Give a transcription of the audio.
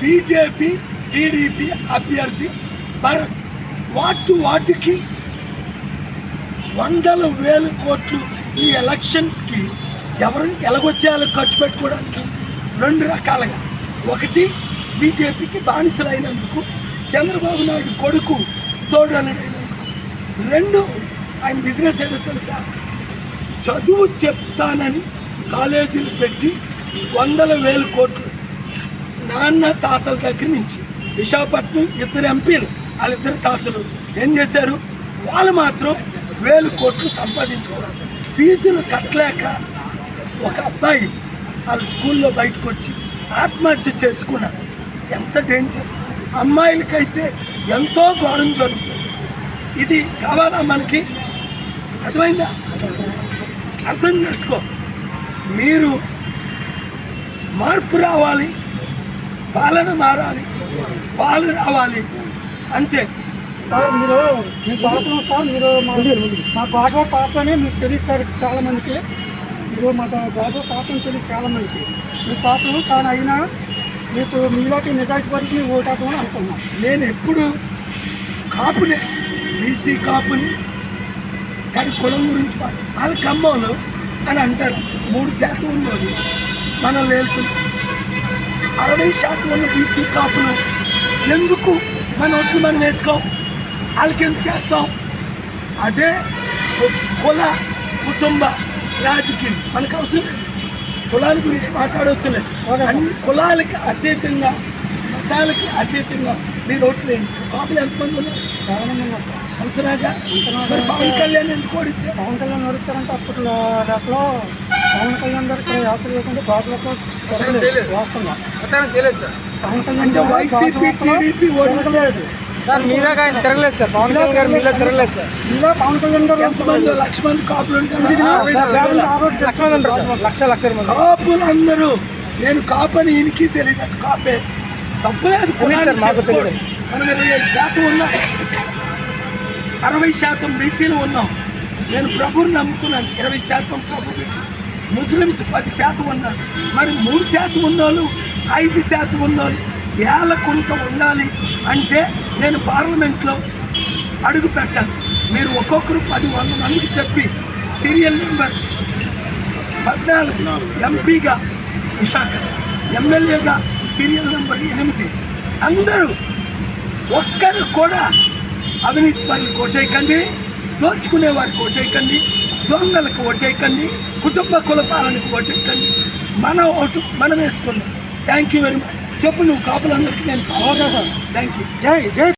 BJP TDP అభ్యర్థి భరత్. వాటు వాటికి వందల వేల కోట్లు ఈ ఎలక్షన్స్కి ఎవరు ఎలాగొచ్చేయాలో ఖర్చు పెట్టుకోవడానికి రెండు రకాలుగా. ఒకటి బీజేపీకి బానిసలైనందుకు చంద్రబాబు నాయుడు కొడుకు తోడలుడైనందుకు రెండు ఆయన బిజినెస్ ఏదో తెలుసా? చదువు చెప్తానని కాలేజీలు పెట్టి వందల వేల కోట్లు నాన్న తాతల దగ్గర నుంచి విశాఖపట్నం ఇద్దరు ఎంపీలు వాళ్ళిద్దరు తాతలు ఏం చేశారు? వాళ్ళు మాత్రం వేలు కోట్లు సంపాదించుకున్నారు. ఫీజులు కట్టలేక ఒక అబ్బాయి వాళ్ళ స్కూల్లో బయటకు వచ్చి ఆత్మహత్య చేసుకున్నారు ఎంత డేంజర్ అమ్మాయిలకైతే ఎంతో ఘోరం జరుగుతుంది. ఇది కావాలా మనకి? అర్థమైందా? అర్థం చేసుకో. మీరు మార్పు రావాలి. పాలన మారాలి పాలు రావాలి. అంతే. సార్ మీరు మీ పాపం సార్ మీరు మా మా భాష పాపని మీకు తెలియదు చాలా మందికి. మీరు మా భాష పాపం తెలియదు చాలా మందికి. మీ పాపం కానీ అయినా మీకు మీలోకి నిజాయితీ వరకు మీరు ఓటాకమని అనుకున్నాం నేను ఎప్పుడు కాపునే బీసీ కాపుని కానీ కులం గురించి మా- వాళ్ళ ఖమ్మంలో అని అంటారు. మూడు శాతం ఉన్నది మనం వెళ్తుంది అరవై శాతం ఉన్న బీసీ కాపులు ఎందుకు మన ఒట్లు మనం వేసుకోం? వాళ్ళకి ఎందుకు వేస్తాం? అదే కుల కుటుంబ రాజకీయం. మనకు అవసరం లేదు. కులాల గురించి మాట్లాడవలసిన లేదు. అన్ని కులాలకి అతీతంగా మతాలకి అతీతంగా మీరు ఓట్లేండి కాపులు ఎంతమంది ఉన్నారు చాలా మంది ఉన్నారు సార్. అంచనాగా? మరి పవన్ కళ్యాణ్ ఎందుకు ఓడించారు పవన్ కళ్యాణ్ నడుస్తారంటే అప్పట్లో దాంట్లో పవన్ కళ్యాణ్ గారు ఇక్కడ యాత్ర లేకుండా సార్. పవన్ కళ్యాణ్ వైసీపీ టీడీపీ సార్ ఆయన తిరగలేదు సార్. పవన్ కళ్యాణ్ గారు మీలో తిరగలేదు సార్. ఇలా పవన్ కళ్యాణ్ గారు ఎంతమంది లక్ష మంది కాపులు లక్ష లక్ష లక్షల మంది. కాపులు అందరూ నేను కాపని ఈయనకి తెలియదు కాపే. తప్పులేదు కులాన్ని చెప్పుకోండి మనం ఇరవై ఐదు శాతం ఉన్నాం. అరవై శాతం బీసీలు ఉన్నాం. నేను ప్రభుని నమ్ముకున్నాను. ఇరవై శాతం ప్రభు. ముస్లిమ్స్ పది శాతం ఉన్నారు. మరి మూడు శాతం ఉన్నోళ్ళు ఐదు శాతం ఉన్నోళ్ళు ఏళ్ళకుంట ఉండాలి అంటే నేను పార్లమెంట్లో అడుగు పెట్టాను. మీరు ఒక్కొక్కరు పది వంద మందికి చెప్పి సీరియల్ నెంబర్ పద్నాలుగు. ఎంపీగా విశాఖ ఎమ్మెల్యేగా సీరియల్ నెంబర్ ఎనిమిది. అందరూ ఒక్కరు కూడా అవినీతి పనులు ఓటేయకండి దోచుకునే వారికి ఓటేయకండి దొంగలకు ఓటేయకండి కుటుంబ కులపాలనకు ఓటేయకండి మన ఓటు మనం వేసుకుందాం థ్యాంక్ యూ వెరీ మచ్ చెప్పు నువ్వు కాపులందరికీ నేను ఓకే సార్ థ్యాంక్ యూ జై జై